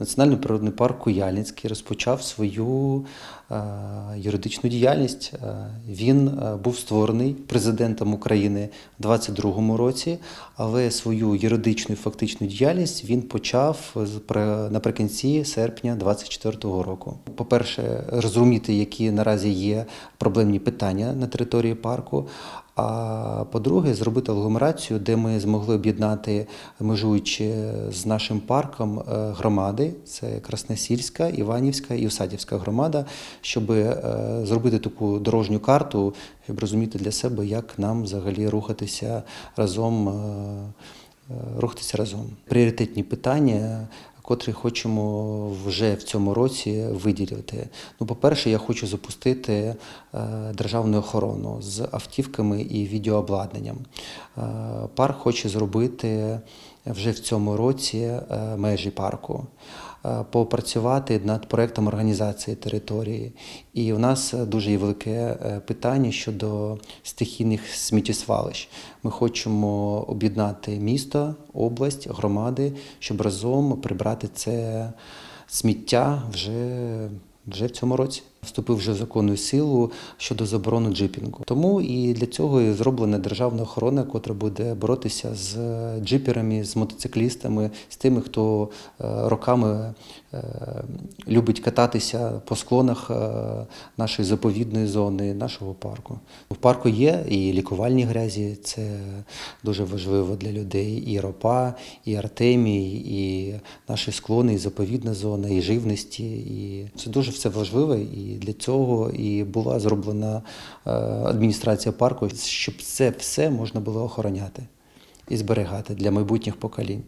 Національний природний парк Куяльницький розпочав свою е, юридичну діяльність. Е, Він е, був створений президентом України в 22-му році, але свою юридичну і фактичну діяльність він почав наприкінці серпня 24-го року. По-перше, розуміти, які наразі є проблемні питання на території парку. А по-друге, зробити агломерацію, де ми змогли об'єднати, межуючи з нашим парком, е, громади. Це Красносільська, Іванівська і Усадівська громада, щоб е, зробити таку дорожню карту, щоб розуміти для себе, як нам взагалі рухатися разом. е, Рухатися разом. Пріоритетні питання, котрі хочемо вже в цьому році виділити. Ну, по-перше, я хочу запустити е, державну охорону з автівками і відеообладнанням. Е, Парк хоче зробити вже в цьому році е, межі парку. Е, Попрацювати над проектом організації території. І у нас дуже є велике е, питання щодо стихійних сміттєсвалищ. Ми хочемо об'єднати місто, область, громади, щоб разом прибрати це сміття вже, вже в цьому році. Вступив вже в законну силу щодо заборони джипінгу. Тому і для цього і зроблена державна охорона, котра буде боротися з джиперами, з мотоциклістами, з тими, хто е, роками е, любить кататися по склонах е, нашої заповідної зони, нашого парку. В парку є і лікувальні грязі, це дуже важливо для людей. І ропа, і артемій, і наші склони, і заповідна зона, і живності. І це дуже все важливо. І для цього і була зроблена е, адміністрація парку, щоб це все можна було охороняти і зберігати для майбутніх поколінь.